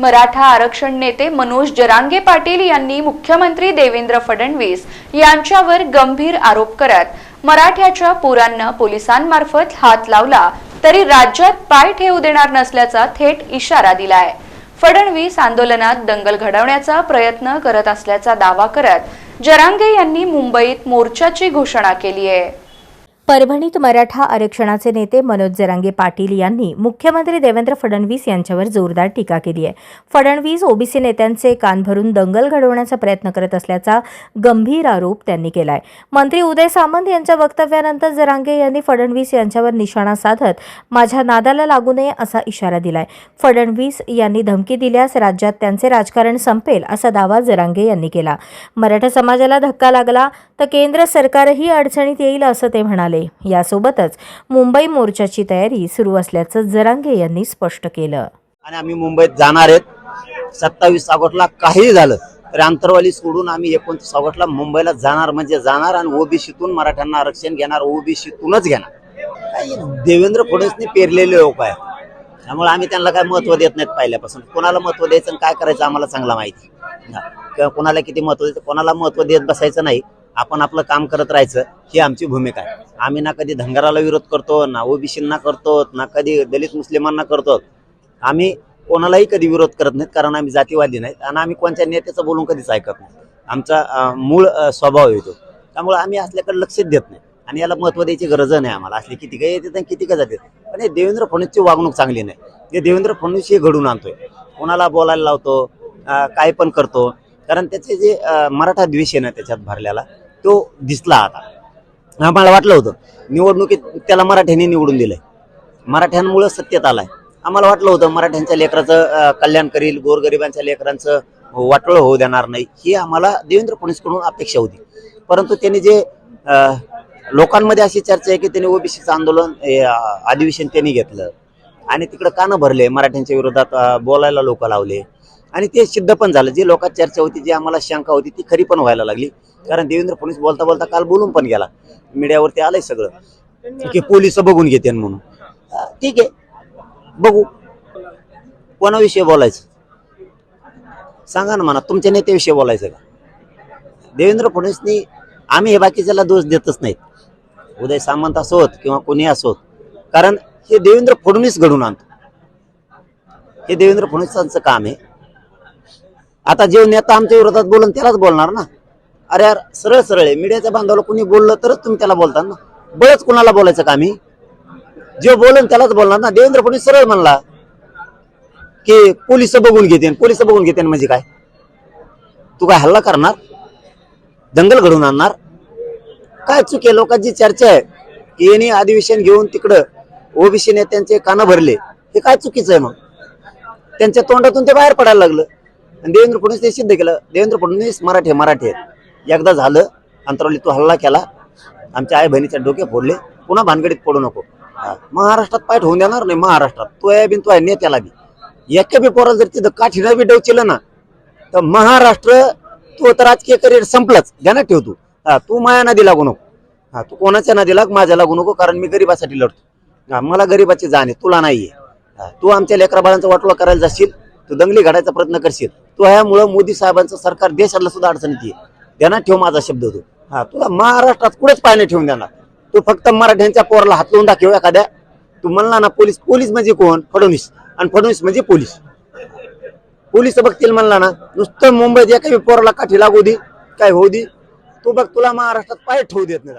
मराठा आरक्षण नेते मनोज जरांगे पाटील यांनी मुख्यमंत्री देवेंद्र फडणवीस यांच्यावर गंभीर आरोप करत मराठ्याच्या पोरांना पोलिसांमार्फत हात लावला तरी राज्यात पाय ठेवू देणार नसल्याचा थेट इशारा दिलाय. फडणवीस आंदोलनात दंगल घडवण्याचा प्रयत्न करत असल्याचा दावा करत जरांगे यांनी मुंबईत मोर्चाची घोषणा केली आहे. परभणीत मराठा आरक्षणाचे नेते मनोज जरांगे पाटील यांनी मुख्यमंत्री देवेंद्र फडणवीस यांच्यावर जोरदार टीका केली आहे. फडणवीस ओबीसी नेत्यांचे कान भरून दंगल घडवण्याचा प्रयत्न करत असल्याचा गंभीर आरोप त्यांनी केलाय. मंत्री उदय सामंत यांच्या वक्तव्यानंतर जरांगे यांनी फडणवीस यांच्यावर निशाणा साधत माझ्या नादाला लागू नये असा इशारा दिलाय. फडणवीस यांनी धमकी दिल्यास राज्यात त्यांचे राजकारण संपेल असा दावा जरांगे यांनी केला. मराठा समाजाला धक्का लागला तर केंद्र सरकारही अडचणीत येईल असं ते म्हणाले. यासोबतच मुंबई मोर्चाची तयारी सुरू असल्याचं जरांगे यांनी स्पष्ट केलं. आणि आम्ही मुंबईत जाणार आहेत. सत्तावीस ऑगस्टला काही झालं तरी आंतरवाली सोडून आम्ही एकोणतीस ऑगस्टला मुंबईला जाणार म्हणजे जाणार आणि ओबीसीतून मराठ्यांना आरक्षण घेणार ओबीसीतूनच घेणार. देवेंद्र फडणवीसनी पेरलेले लोक आहे त्यामुळे आम्ही त्यांना काय महत्त्व देत नाहीत पहिल्यापासून. कोणाला महत्त्व द्यायचं आणि काय करायचं आम्हाला चांगला माहिती. किंवा कोणाला किती महत्त्व द्यायचं कोणाला महत्त्व देत बसायचं नाही. आपण आपलं काम करत राहायचं ही आमची भूमिका आहे. आम्ही ना कधी धनगराला विरोध करतो ना ओबीसींना करतो ना कधी दलित मुस्लिमांना करतो. आम्ही कोणालाही कधी विरोध करत नाहीत कारण आम्ही जातीवादी नाहीत आणि आम्ही कोणत्या नेत्याचं बोलून कधीच ऐकत नाही. आमचा मूळ स्वभाव येतो त्यामुळे आम्ही असल्याकडे लक्षच देत नाही आणि याला महत्त्व द्यायची गरज नाही आम्हाला. असले किती काही येतात आणि किती काय जातात पण हे देवेंद्र फडणवीसची वागणूक चांगली नाही. हे देवेंद्र फडणवीस हे घडून आणतोय. कोणाला बोलायला लावतो काय पण करतो. कारण त्याचे जे मराठा द्वेष आहे ना त्याच्यात भरलेला तो दिसला आता. आम्हाला वाटलं होतं. निवडणुकीत त्याला मराठ्यांनी निवडून दिलंय. मराठ्यांमुळे सत्तेत आलाय. आम्हाला वाटलं होतं मराठ्यांच्या लेकराचं कल्याण करील गोरगरिबांच्या लेकरांचं हो, वाटोळं होऊ देणार नाही. ही आम्हाला देवेंद्र फडणवीसकडून अपेक्षा होती. परंतु त्यांनी जे लोकांमध्ये अशी चर्चा आहे की त्यांनी ओबीसीचं आंदोलन अधिवेशन त्यांनी घेतलं. आणि तिकडं कानं भरले मराठ्यांच्या विरोधात बोलायला लोक लावले. आणि ते सिद्ध पण झालं. जे लोकात चर्चा होती जी आम्हाला शंका होती ती खरी पण व्हायला लागली. कारण देवेंद्र फडणवीस बोलता बोलता काल बोलून पण गेला. मीडियावरती आलंय सगळं. की पोलीस बघून घेते म्हणून. ठीक आहे. बघू. कोणाविषयी बोलायचं? सांगा ना म्हणा तुमच्या नेत्याविषयी बोलायचं का? देवेंद्र फडणवीसनी आम्ही हे बाकीच्याला दोष देतच नाहीत. उदय सामंत असोत किंवा कोणी असोत. कारण हे देवेंद्र फडणवीस घडून आणतो. हे देवेंद्र फडणवीसांचं काम आहे. आता जे नेता आमच्या विरोधात बोलून त्यालाच बोलणार ना. अरे यार सरळ सरळ आहे. मीडियाच्या बांधवाला कुणी बोललं तरच तुम्ही त्याला बोलता ना. बळच कुणाला बोलायचं का आम्ही? जे बोलून त्यालाच बोलणार ना. देवेंद्र फडणवीस सरळ म्हणला की पोलीस बघून घेते पोलीस बघून घेते म्हणजे काय? तू काय हल्ला करणार? दंगल घडवून आणणार? काय चूक आहे? लोकांची चर्चा आहे. की यांनी अधिवेशन घेऊन तिकडं ओबीसी नेत्यांचे कानं भरले. हे काय चुकीचं आहे मग? त्यांच्या तोंडातून ते बाहेर पडायला लागलं. आणि देवेंद्र फडणवीस ते सिद्ध केलं. देवेंद्र फडणवीस मराठी मराठे. आहेत एकदा झालं अंतरावली तू हल्ला केला. आमच्या आई बहिणीच्या डोके फोडले. पुन्हा भानगडीत पडू नको. हा, महाराष्ट्रात पाठ होऊन देणार नाही महाराष्ट्रात. तो आहे बिन तो आहे नेत्याला बी. एका बी पोराला जर तिथं काठीनं बी डवचिलं ना तर महाराष्ट्र तू तर राजकीय करिअर संपलाच. ध्यानात ठेव तू. हा तू माया नदी लागू नको. हा तू कोणाच्या नदी लाग माझ्या लागू नको कारण मी गरिबासाठी लढतो. हा मला गरिबाची जाण आहे तुला नाहीये. हा, तू आमच्या लेकराबाळांचा वाटोळा करायला जाशील तू दंगली घडायचा प्रयत्न करशील. तू ह्यामुळं मोदी साहेबांचं सरकार देशाला सुद्धा अडचणीत येईल. ध्यानात ठेव माझा शब्द तू. हा तुला महाराष्ट्रात कुठेच पायने ठेवून देणार तू फक्त मराठ्यांच्या पोराला हात लावून दाखव हो एखाद्या. तू म्हणला ना पोलीस पोलीस म्हणजे कोण? फडणवीस. आणि फडणवीस म्हणजे पोलीस. पोलीस बघतील म्हणला ना. नुसतं मुंबईत एका पोराला काठी लागू दे. काय होऊ दे? तू बघ तुला महाराष्ट्रात पाय ठेवू देत नाही.